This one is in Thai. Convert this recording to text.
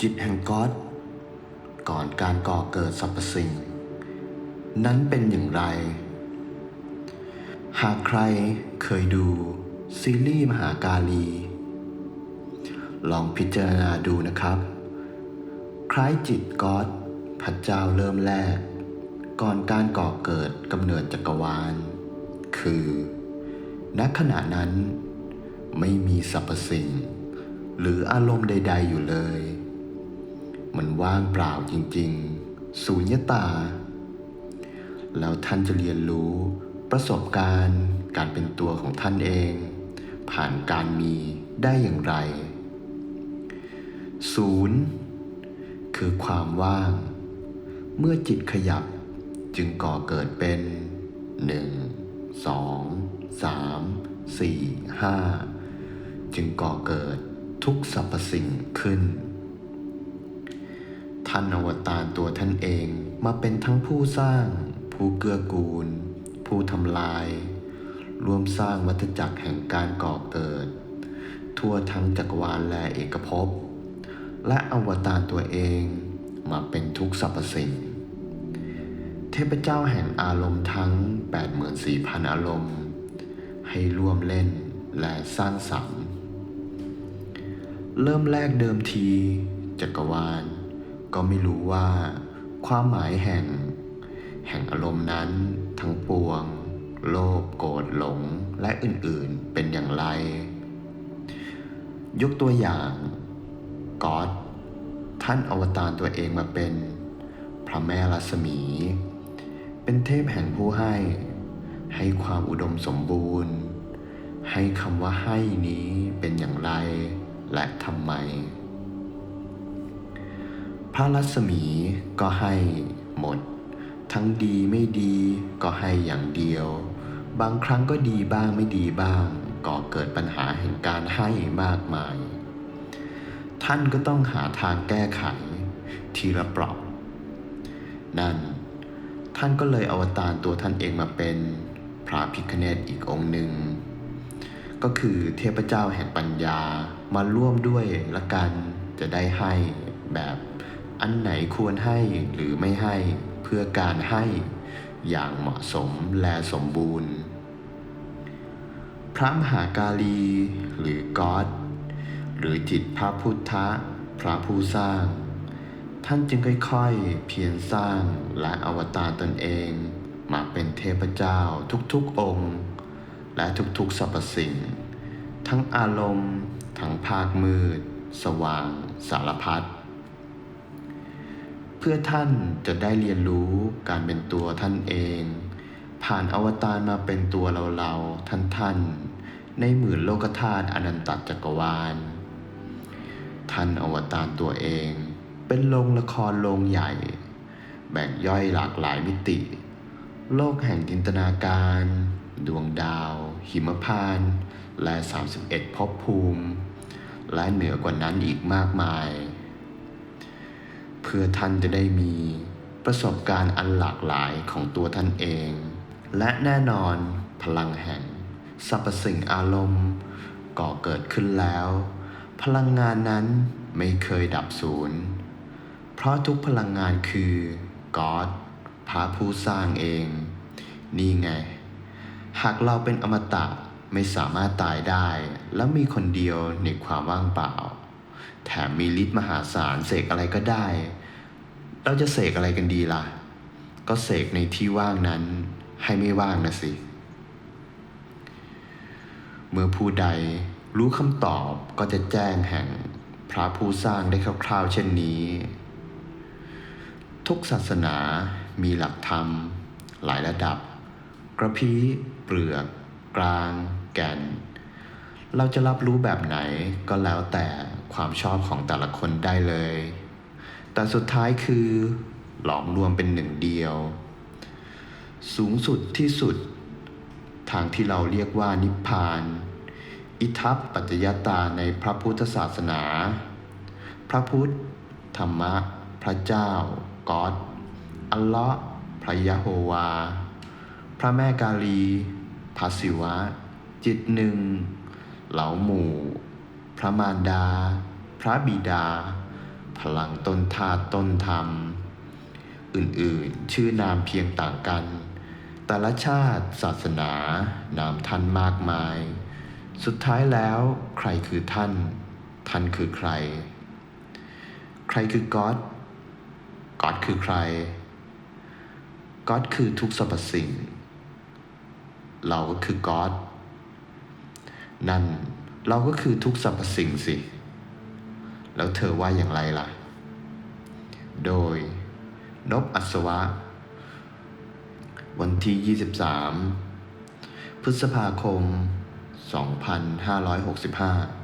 จิตแห่งก๊อตก่อนการก่อเกิดสรรพสิ่ง นั้นเป็นอย่างไร หากใครเคยดูซีรีส์มหากาลี ลองพิจารณาดูนะครับ คล้ายจิตก๊อตพระเจ้าเริ่มแรก ก่อนการก่อเกิดกำเนิดจักรวาล คือณขณะนั้น ไม่มีสรรพสิ่ง หรืออารมณ์ใด ๆอยู่เลย มันว่างเปล่าจริงๆ สูญญตา แล้วท่านจะเรียนรู้ประสบการณ์การเป็นตัวของท่านเอง ผ่านการมีได้อย่างไร ศูนย์คือความว่าง เมื่อจิตขยับจึงก่อเกิดเป็นหนึ่งสองสามสี่ห้าจึงก่อเกิดทุกสรรพสิ่งขึ้น ท่านอวตารตัวท่านเองมาเป็นทั้งผู้สร้าง ผู้เกื้อกูล ผู้ทำลาย รวมสร้างวัฏจักรแห่งการก่อเกิด ทั่วทั้งจักรวาลและเอกภพ และอวตารตัวเองมาเป็นทุกสรรพสิ่ง เทพเจ้าแห่งอารมณ์ทั้ง 84,000 อารมณ์ ให้ร่วมเล่นและสร้างสรรค์ เริ่มแรกเดิมที จักรวาล ก็ไม่รู้ว่า ความหมายแห่ง แห่งอารมณ์นั้น ทั้งปวง โลภโกรธหลงและอื่นๆเป็นอย่างไร ยกตัวอย่างก๊อดท่านอวตารตัวเองมาเป็น พระแม่รัศมี เป็นเทพแห่งผู้ให้ ให้ความอุดมสมบูรณ์ ให้คำว่าให้นี้เป็นอย่างไรและทำไม พระรัศมีก็ให้หมด ทั้งดีไม่ดีก็ให้อย่างเดียว บางครั้งก็ดีบ้างไม่ดีบ้าง ก่อเกิดปัญหาแห่งการให้มากมาย ท่านก็ต้องหาทางแก้ไข ทีละเปราะนั่น ท่านก็เลยอวตารตัวท่านเองมาเป็นพระพิคเนตอีกองค์หนึ่ง ก็คือเทพเจ้าแห่งปัญญามาร่วมด้วยละกันจะได้ให้แบบ อันไหนควรให้หรือไม่ให้เพื่อการให้อย่างเหมาะสมและสมบูรณ์ พระมหากาลีหรือก๊อดหรือจิตพระพุทธะพระผู้สร้าง ท่านจึงค่อยๆ เพียรสร้างและอวตารตนเอง มาเป็นเทพเจ้าทุกๆองค์ และทุกๆสรรพสิ่ง ทั้งอารมณ์ ทั้งภาคมืด สว่าง สารพัด พื่อท่านจะได้เรียนรู้การเป็นตัวท่านเอง ผ่านอวตารมาเป็นตัวเราๆท่านๆ ในหมื่นโลกธาตุอนันตจักรวาล ท่านอวตารตัวเอง เป็นโรงละครโรงใหญ่ แบ่งย่อยหลากหลายมิติ โลกแห่งจินตนาการ ดวงดาว หิมพานต์และ 31ภพภูมิ และเหนือกว่านั้นอีกมากมาย เพื่อท่านจะได้มีประสบการณ์อันหลากหลายของตัวท่านเอง และแน่นอนพลังแห่งสรรพสิ่งอารมณ์ก่อเกิดขึ้นแล้ว พลังงานนั้นไม่เคยดับสูญเพราะทุกพลังงานคือก๊อดพระผู้สร้างเอง นี่ไง หากเราเป็นอมตะไม่สามารถตายได้ และมีคนเดียวในความว่างเปล่า แถมมีฤทธิ์มหาศาลเสกอะไรก็ได้ เราจะเสกอะไรกันดีล่ะ ก็เสกในที่ว่างนั้นให้ไม่ว่างนะสิ เมื่อผู้ใดรู้คำตอบก็จะแจ้งแห่งพระผู้สร้างได้คร่าวๆเช่นนี้ ทุกศาสนามีหลักธรรม หลายระดับ กระพี้เปลือก กลาง แก่น เราจะรับรู้แบบไหนก็แล้วแต่ความชอบของแต่ละคนได้เลย แต่สุดท้ายคือหลอมรวมเป็นหนึ่งเดียว สูงสุดที่สุด ทางที่เราเรียกว่านิพพาน อิทัปปัจจยตาในพระพุทธศาสนา พระพุทธ ธรรมะ พระเจ้าก๊อดอัลเลาะห์พระยะโฮวา พระแม่กาลีพระศิวะ จิตหนึ่ง เหล่าหมู่ พระมารดา พระบิดา พลังต้นธาตุต้นธรรม อื่นๆ ชื่อนามเพียงต่างกัน แต่ละชาติศาสนา นามท่านมากมาย สุดท้ายแล้วใครคือท่าน ท่านคือใคร ใครคือก๊อตก๊อตคือใครก๊อตคือทุกสรรพสิ่ง เราก็คือก๊อตนั่น เราก็คือทุกสรรพสิ่งสิ แล้วเธอว่าอย่างไรล่ะ โดย นบอัศวะ วันที่ 23 พฤษภาคม 2565